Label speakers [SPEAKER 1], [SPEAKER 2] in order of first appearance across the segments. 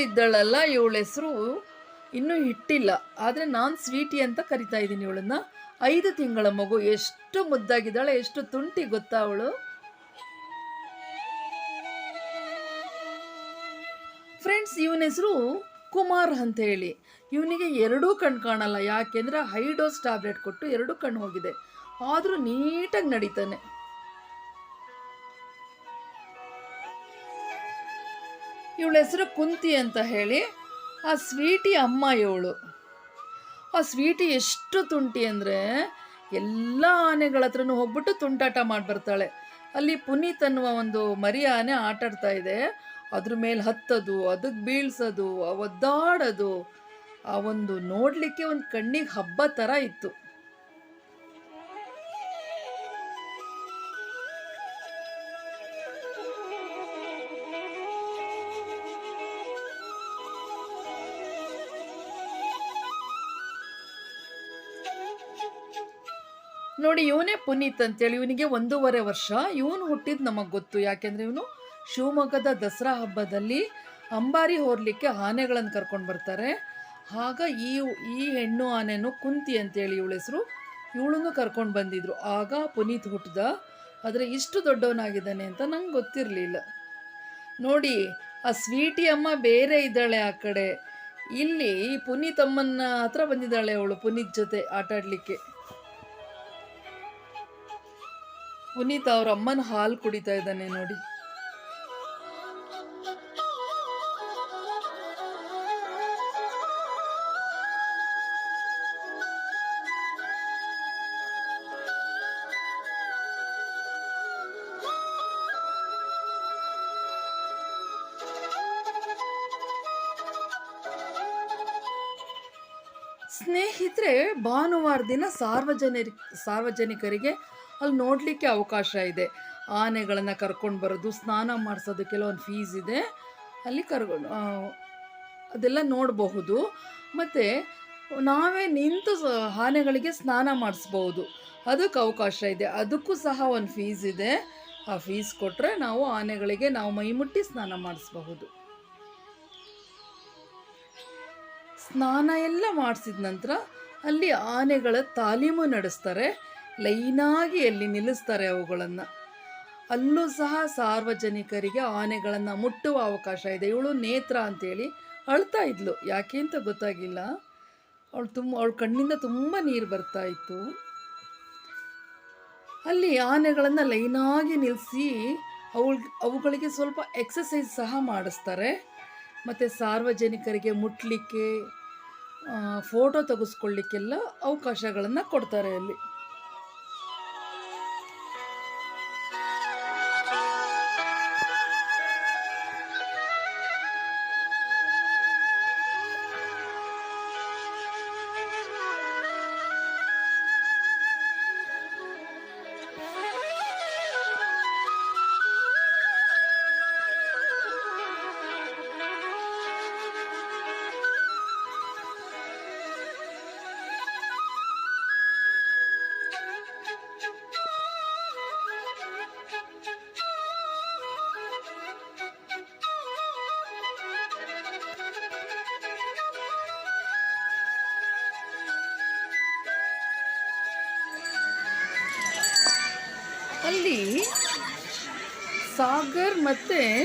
[SPEAKER 1] ಇವಳಿದ್ದಳಲ್ಲ ಇವಳ ಹೆಸರು ಇನ್ನೂ ಇಟ್ಟಿಲ್ಲ ಆದರೆ ನಾನು ಸ್ವೀಟಿ ಅಂತ ಕರಿತಾ ಇದ್ದೀನಿ ಇವಳನ್ನ. ಐದು ತಿಂಗಳ ಮಗು, ಎಷ್ಟು ಮುದ್ದಾಗಿದ್ದಾಳೆ, ಎಷ್ಟು ತುಂಟಿ ಗೊತ್ತಾ ಅವಳು? ಫ್ರೆಂಡ್ಸ್ ಇವನ ಹೆಸರು ಕುಮಾರ್ ಅಂತ ಹೇಳಿ. ಇವನಿಗೆ ಎರಡೂ ಕಣ್ಣು ಕಾಣಲ್ಲ. ಯಾಕೆಂದ್ರೆ ಹೈಡೋಸ್ ಟ್ಯಾಬ್ಲೆಟ್ ಕೊಟ್ಟು ಎರಡೂ ಕಣ್ಣು ಹೋಗಿದೆ. ಆದರೂ ನೀಟಾಗಿ ನಡೀತಾನೆ. ಇವಳ ಹೆಸರು ಕುಂತಿ ಅಂತ ಹೇಳಿ ಆ ಸ್ವೀಟಿ ಅಮ್ಮ ಇವಳು. ಆ ಸ್ವೀಟಿ ಎಷ್ಟು ತುಂಟಿ ಅಂದರೆ ಎಲ್ಲ ಆನೆಗಳ ಹತ್ರನೂ ಹೋಗ್ಬಿಟ್ಟು ತುಂಟಾಟ ಮಾಡಿಬರ್ತಾಳೆ ಅಲ್ಲಿ ಪುನೀತ್ ಅನ್ನುವ ಒಂದು ಮರಿ ಆನೆ ಆಟಾಡ್ತಾ ಇದೆ. ಅದ್ರ ಮೇಲೆ ಹತ್ತೋದು, ಅದಕ್ಕೆ ಬೀಳ್ಸೋದು, ಒದ್ದಾಡೋದು. ಆ ಒಂದು ನೋಡಲಿಕ್ಕೆ ಒಂದು ಕಣ್ಣಿಗೆ ಹಬ್ಬ ಥರ ಇತ್ತು. ನೋಡಿ, ಇವನೇ ಪುನೀತ್ ಅಂತೇಳಿ. ಇವನಿಗೆ ಒಂದೂವರೆ ವರ್ಷ. ಇವನು ಹುಟ್ಟಿದ್ದು ನಮಗೆ ಗೊತ್ತು. ಯಾಕೆಂದರೆ ಇವನು ಶಿವಮೊಗ್ಗದ ದಸರಾ ಹಬ್ಬದಲ್ಲಿ ಅಂಬಾರಿ ಹೋರ್ಲಿಕ್ಕೆ ಆನೆಗಳನ್ನು ಕರ್ಕೊಂಡು ಬರ್ತಾರೆ. ಆಗ ಈ ಈ ಹೆಣ್ಣು ಆನೆನು ಕುಂತಿ ಅಂತೇಳಿ ಇವಳ ಹೆಸರು. ಇವಳನ್ನು ಕರ್ಕೊಂಡು ಬಂದಿದ್ರು. ಆಗ ಪುನೀತ್ ಹುಟ್ಟಿದ ಆದರೆ ಇಷ್ಟು ದೊಡ್ಡವನಾಗಿದ್ದಾನೆ ಅಂತ ನಂಗೆ ಗೊತ್ತಿರಲಿಲ್ಲ. ನೋಡಿ, ಆ ಸ್ವೀಟಿ ಅಮ್ಮ ಬೇರೆ ಇದ್ದಾಳೆ ಆ ಕಡೆ. ಇಲ್ಲಿ ಪುನೀತ್ ಅಮ್ಮನ ಹತ್ರ ಬಂದಿದ್ದಾಳೆ ಅವಳು ಪುನೀತ್ ಜೊತೆ ಆಟ ಪುನೀತ್ ಅವ್ರ ಅಮ್ಮನ ಹಾಲು ಕುಡಿತಾ ಇದ್ದಾನೆ ನೋಡಿ. ಸ್ನೇಹಿತರೆ ಭಾನುವಾರ ದಿನ ಸಾರ್ವಜನಿಕ ಸಾರ್ವಜನಿಕರಿಗೆ ಅಲ್ಲಿ ನೋಡಲಿಕ್ಕೆ ಅವಕಾಶ ಇದೆ. ಆನೆಗಳನ್ನು ಕರ್ಕೊಂಡು ಬರೋದು, ಸ್ನಾನ ಮಾಡಿಸೋದು, ಕೆಲವೊಂದು ಫೀಸ್ ಇದೆ. ಅಲ್ಲಿ ಕರ್ಕೊಂಡು ಅದೆಲ್ಲ ನೋಡಬಹುದು. ಮತ್ತು ನಾವೇ ನಿಂತು ಆನೆಗಳಿಗೆ ಸ್ನಾನ ಮಾಡಿಸ್ಬೋದು ಅದಕ್ಕೆ ಅವಕಾಶ ಇದೆ. ಅದಕ್ಕೂ ಸಹ ಒಂದು ಫೀಸ್ ಇದೆ. ಆ ಫೀಸ್ ಕೊಟ್ಟರೆ ನಾವು ಆನೆಗಳಿಗೆ ನಾವು ಮೈಮುಟ್ಟಿ ಸ್ನಾನ ಮಾಡಿಸ್ಬಹುದು. ಸ್ನಾನ ಎಲ್ಲ ಮಾಡಿಸಿದ ನಂತರ ಅಲ್ಲಿ ಆನೆಗಳ ತಾಲೀಮು ನಡೆಸ್ತಾರೆ. ಲೈನಾಗಿ ಅಲ್ಲಿ ನಿಲ್ಲಿಸ್ತಾರೆ ಅವುಗಳನ್ನು. ಅಲ್ಲೂ ಸಹ ಸಾರ್ವಜನಿಕರಿಗೆ ಆನೆಗಳನ್ನು ಮುಟ್ಟುವ ಅವಕಾಶ ಇದೆ. ಇವಳು ನೇತ್ರ ಅಂತೇಳಿ ಅಳ್ತಾ ಇದ್ಲು. ಯಾಕೆ ಅಂತ ಗೊತ್ತಾಗಿಲ್ಲ. ಅವಳು ತುಂಬ, ಅವಳ ಕಣ್ಣಿಂದ ತುಂಬ ನೀರು ಬರ್ತಾ ಇತ್ತು. ಅಲ್ಲಿ ಆನೆಗಳನ್ನು ಲೈನಾಗಿ ನಿಲ್ಲಿಸಿ ಅವಳ, ಅವುಗಳಿಗೆ ಸ್ವಲ್ಪ ಎಕ್ಸಸೈಸ್ ಸಹ ಮಾಡಿಸ್ತಾರೆ. ಮತ್ತು ಸಾರ್ವಜನಿಕರಿಗೆ ಮುಟ್ಲಿಕ್ಕೆ ಫೋಟೋ ತೆಗೆಸ್ಕೊಳ್ಳಿಕ್ಕೆಲ್ಲ ಅವಕಾಶಗಳನ್ನು ಕೊಡ್ತಾರೆ ಅಲ್ಲಿ ಅಲ್ಲಿ. ಸಾಗರ್ ಮತ್ತೆ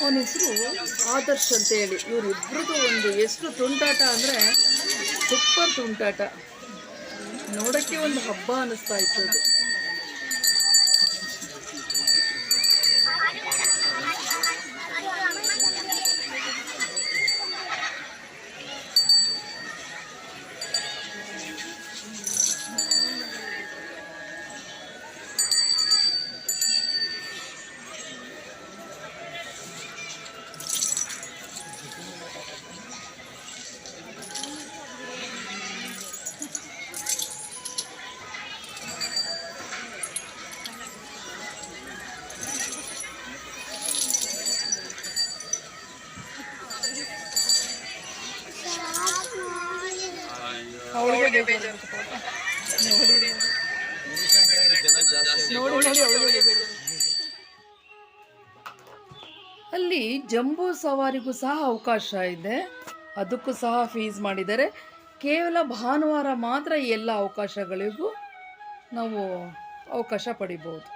[SPEAKER 1] ಅವನ ಹೆಸರು ಆದರ್ಶ್ ಅಂತ ಹೇಳಿ. ಇವರಿಬ್ರದ್ದು ಒಂದು ಎಷ್ಟು ತುಂಟಾಟ ಅಂದರೆ ಸೂಪರ್ ತುಂಟಾಟ. ನೋಡೋಕ್ಕೆ ಒಂದು ಹಬ್ಬ ಅನ್ನಿಸ್ತಾ ಇತ್ತು ಅದು. ಅಲ್ಲಿ ಜಂಬೂ ಸವಾರಿಗೂ ಸಹ ಅವಕಾಶ ಇದೆ. ಅದಕ್ಕೂ ಸಹ ಫೀಸ್ ಮಾಡಿದ್ದಾರೆ. ಕೇವಲ ಭಾನುವಾರ ಮಾತ್ರ ಎಲ್ಲ ಅವಕಾಶಗಳಿಗೂ ನಾವು ಅವಕಾಶ ಪಡಿಬೋದು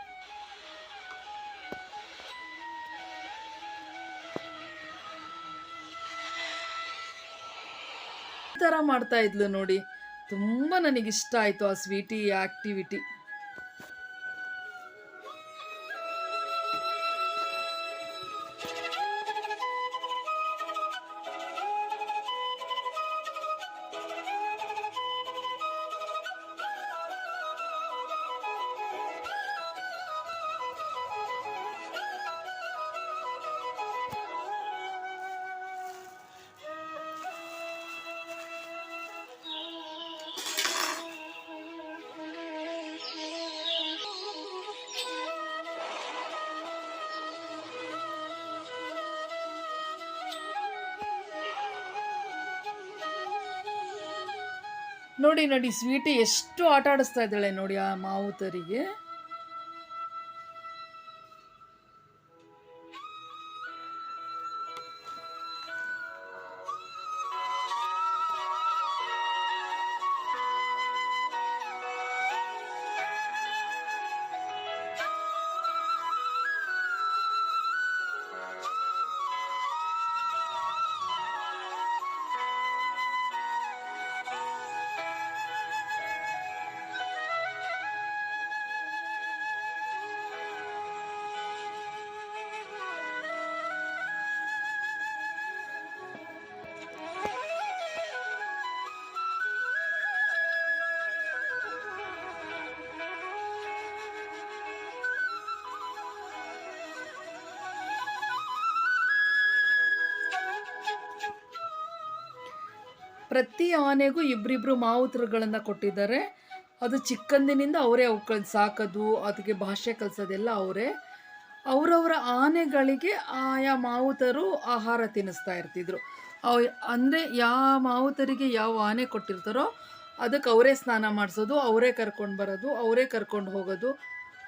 [SPEAKER 1] ಈ ಥರ ಮಾಡ್ತಾ ಇದ್ಲು ನೋಡಿ. ತುಂಬ ನನಗಿಷ್ಟ ಆಯಿತು ಆ ಸ್ವೀಟಿ ಆ್ಯಕ್ಟಿವಿಟಿ ನೋಡಿ ನೋಡಿ ಸ್ವೀಟಿ ಎಷ್ಟು ಆಟ ಆಡಿಸ್ತಾ ಇದ್ದಾಳೆ ನೋಡಿ ಆ ಮಾವುತರಿಗೆ. ಪ್ರತಿ ಆನೆಗೂ ಇಬ್ಬರಿಬ್ರು ಮಾವುತರುಗಳನ್ನು ಕೊಟ್ಟಿದ್ದಾರೆ. ಅದು ಚಿಕ್ಕಂದಿನಿಂದ ಅವರೇ ಅವುಗಳನ್ನ ಸಾಕೋದು ಅದಕ್ಕೆ ಭಾಷೆ ಕಲಿಸೋದೆಲ್ಲ ಅವರೇ. ಅವರವರ ಆನೆಗಳಿಗೆ ಆಯಾ ಮಾವುತರು ಆಹಾರ ತಿನ್ನಿಸ್ತಾ ಇರ್ತಿದ್ರು. ಅವ ಅಂದರೆ ಯಾವ ಮಾವುತರಿಗೆ ಯಾವ ಆನೆ ಕೊಟ್ಟಿರ್ತಾರೋ ಅದಕ್ಕೆ ಅವರೇ ಸ್ನಾನ ಮಾಡಿಸೋದು, ಅವರೇ ಕರ್ಕೊಂಡು ಬರೋದು, ಅವರೇ ಕರ್ಕೊಂಡು ಹೋಗೋದು,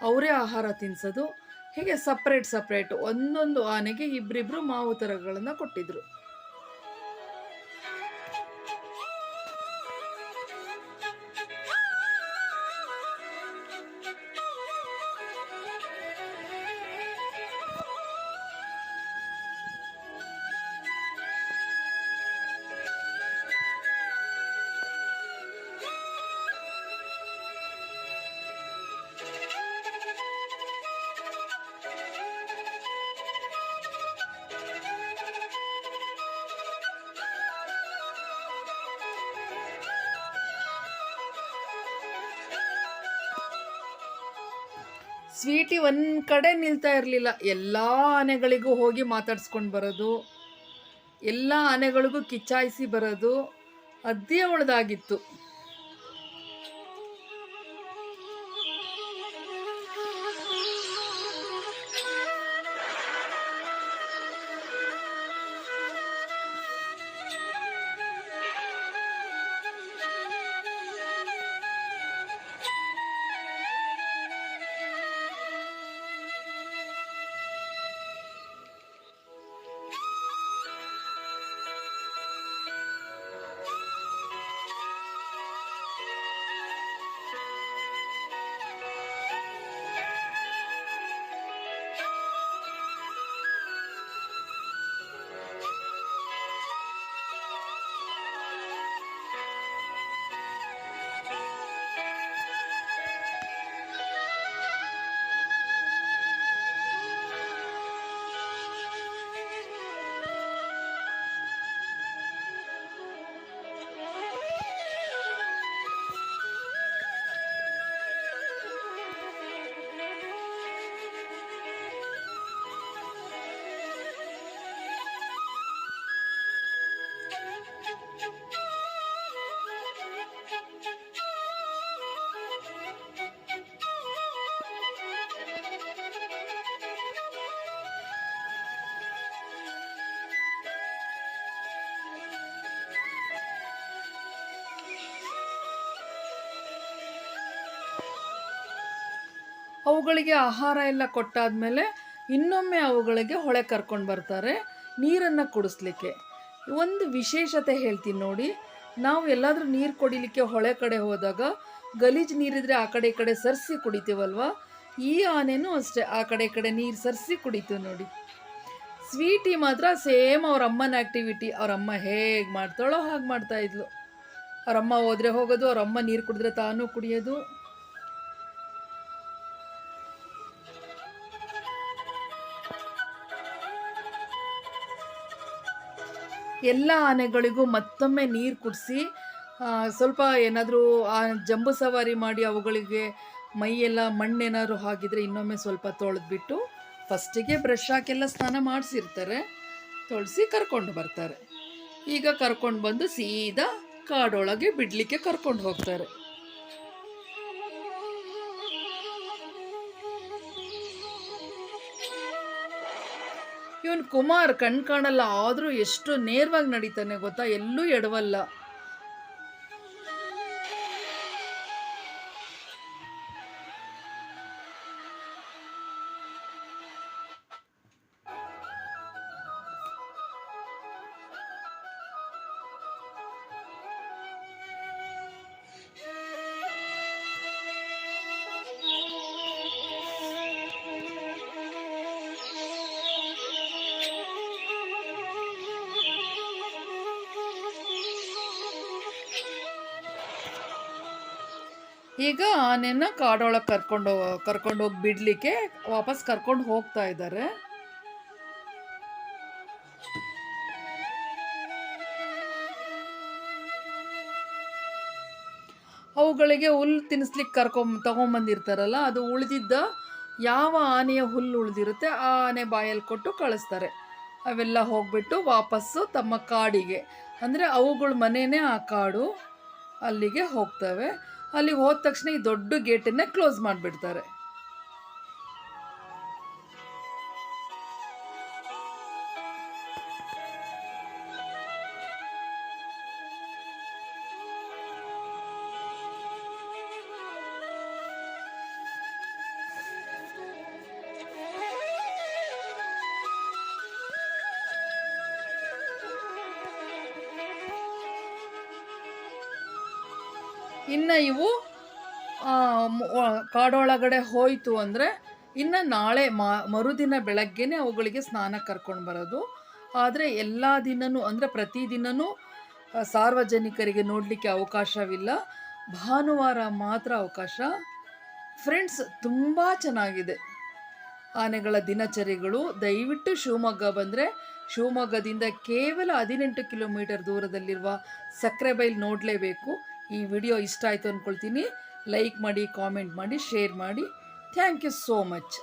[SPEAKER 1] ಅವರೇ ಆಹಾರ ತಿನ್ನಿಸೋದು ಹೀಗೆ ಸಪ್ರೇಟ್ ಸಪ್ರೇಟ್ ಒಂದೊಂದು ಆನೆಗೆ ಇಬ್ಬರಿಬ್ರು ಮಾವುತರಗಳನ್ನು ಕೊಟ್ಟಿದ್ರು. ಸ್ವೀಟಿ ಒಂದು ಕಡೆ ನಿಲ್ತಾ ಇರಲಿಲ್ಲ. ಎಲ್ಲ ಆನೆಗಳಿಗೂ ಹೋಗಿ ಮಾತಾಡ್ಸ್ಕೊಂಡು ಬರೋದು, ಎಲ್ಲ ಆನೆಗಳಿಗೂ ಕಿಚ್ಚಾಯಿಸಿ ಬರೋದು ಅದೇ ಅವಳದಾಗಿತ್ತು. ಅವುಗಳಿಗೆ ಆಹಾರ ಎಲ್ಲ ಕೊಟ್ಟಾದ್ಮೇಲೆ ಇನ್ನೊಮ್ಮೆ ಅವುಗಳಿಗೆ ಹೊಳೆ ಕರ್ಕೊಂಡು ಬರ್ತಾರೆ, ನೀರನ್ನು ಕುಡಿಸ್ಲಿಕ್ಕೆ. ಒಂದು ವಿಶೇಷತೆ ಹೇಳ್ತೀನಿ ನೋಡಿ, ನಾವು ಎಲ್ಲಾದರೂ ನೀರು ಕುಡಿಲಿಕ್ಕೆ ಹೊಳೆ ಕಡೆ ಹೋದಾಗ, ಗಲೀಜು ನೀರಿದ್ರೆ ಆ ಕಡೆ ಈ ಕಡೆ ಸರಿಸಿ ಕುಡಿತೀವಲ್ವ? ಈ ಆನೆನೂ ಅಷ್ಟೇ, ಆ ಕಡೆ ಈ ಕಡೆ ನೀರು ಸರಿಸಿ ಕುಡಿತು ನೋಡಿ. ಸ್ವೀಟಿ ಮಾತ್ರ ಸೇಮ್ ಅವ್ರ ಅಮ್ಮನ ಆ್ಯಕ್ಟಿವಿಟಿ ಅಮ್ಮ ಹೇಗೆ ಮಾಡ್ತಾಳೋ ಹಾಗೆ ಮಾಡ್ತಾಯಿದ್ಲು ಅವ್ರ ಅಮ್ಮ ಹೋದರೆ ಹೋಗೋದು, ಅವ್ರ ಅಮ್ಮ ನೀರು ಕುಡಿದ್ರೆ ತಾನೂ ಕುಡಿಯೋದು. ಎಲ್ಲ ಆನೆಗಳಿಗೂ ಮತ್ತೊಮ್ಮೆ ನೀರು ಕುಡಿಸಿ ಸ್ವಲ್ಪ ಏನಾದರೂ, ಆ, ಜಂಬು ಸವಾರಿ ಮಾಡಿ ಅವುಗಳಿಗೆ ಮೈಯೆಲ್ಲ ಮಣ್ಣೇನಾದ್ರು ಹಾಕಿದರೆ ಇನ್ನೊಮ್ಮೆ ಸ್ವಲ್ಪ ತೊಳೆದ್ಬಿಟ್ಟು ಫಸ್ಟಿಗೆ ಬ್ರಷ್ ಹಾಕೆಲ್ಲ ಸ್ನಾನ ಮಾಡಿಸಿರ್ತಾರೆ. ತೊಳೆಸಿ ಕರ್ಕೊಂಡು ಬರ್ತಾರೆ. ಈಗ ಕರ್ಕೊಂಡು ಬಂದು ಸೀದಾ ಕಾಡೊಳಗೆ ಬಿಡಲಿಕ್ಕೆ ಕರ್ಕೊಂಡು ಹೋಗ್ತಾರೆ. ಇವನು ಕುಮಾರ್ ಕಣ್ ಕಾಣಲ್ಲ ಆದರೂ ಎಷ್ಟು ನೇರವಾಗಿ ನಡೀತಾನೆ ಗೊತ್ತಾ? ಎಲ್ಲೂ ಎಡವಲ್ಲ. ಈಗ ಆನೆನ ಕಾಡೊಳಗೆ ಕರ್ಕೊಂಡು ಕರ್ಕೊಂಡು ಹೋಗಿ ಬಿಡಲಿಕ್ಕೆ ವಾಪಸ್ ಕರ್ಕೊಂಡು ಹೋಗ್ತಾ ಇದ್ದಾರೆ ಅವುಗಳಿಗೆ ಹುಲ್ಲು ತಿನ್ನಿಸ್ಲಿಕ್ಕೆ ಕರ್ಕೊಂಬ ತಗೊಂಬಂದಿರ್ತಾರಲ್ಲ, ಅದು ಉಳಿದಿದ್ದ ಯಾವ ಆನೆಯ ಹುಲ್ಲು ಉಳಿದಿರುತ್ತೆ ಆ ಆನೆ ಬಾಯಲ್ಲಿ ಕೊಟ್ಟು ಕಳಿಸ್ತಾರೆ. ಅವೆಲ್ಲ ಹೋಗ್ಬಿಟ್ಟು ವಾಪಸ್ಸು ತಮ್ಮ ಕಾಡಿಗೆ. ಅಂದರೆ ಅವುಗಳ ಮನೆಯೇ ಆ ಕಾಡು ಅಲ್ಲಿಗೆ ಹೋಗ್ತವೆ. ಅಲ್ಲಿಗೆ ಹೋದ ತಕ್ಷಣ ಈ ದೊಡ್ಡ ಗೇಟನ್ನೇ ಕ್ಲೋಸ್ ಮಾಡಿಬಿಡ್ತಾರೆ. ಇನ್ನು ಇವು ಕಾಡೊಳಗಡೆ ಹೋಯಿತು ಅಂದರೆ ಇನ್ನು ನಾಳೆ ಮರುದಿನ ಬೆಳಗ್ಗೆನೆ ಅವುಗಳಿಗೆ ಸ್ನಾನ ಕರ್ಕೊಂಡು ಬರೋದು. ಆದರೆ ಎಲ್ಲ ದಿನವೂ ಅಂದರೆ ಪ್ರತಿದಿನವೂ ಸಾರ್ವಜನಿಕರಿಗೆ ನೋಡಲಿಕ್ಕೆ ಅವಕಾಶವಿಲ್ಲ. ಭಾನುವಾರ ಮಾತ್ರ ಅವಕಾಶ. ಫ್ರೆಂಡ್ಸ್, ತುಂಬ ಚೆನ್ನಾಗಿದೆ. ಆನೆಗಳ ದಿನಚರಿಗಳು. ದಯವಿಟ್ಟು ಶಿವಮೊಗ್ಗ ಬಂದರೆ, ಶಿವಮೊಗ್ಗದಿಂದ ಕೇವಲ ಹದಿನೆಂಟು ಕಿಲೋಮೀಟರ್ ದೂರದಲ್ಲಿರುವ ಸಕ್ರೆಬೈಲ್ ನೋಡಲೇಬೇಕು. ಈ ವಿಡಿಯೋ ಇಷ್ಟ ಆಯಿತು ಅಂದ್ಕೊಳ್ತೀನಿ ಲೈಕ್ ಮಾಡಿ ಕಾಮೆಂಟ್ ಮಾಡಿ ಶೇರ್ ಮಾಡಿ. Thank you so much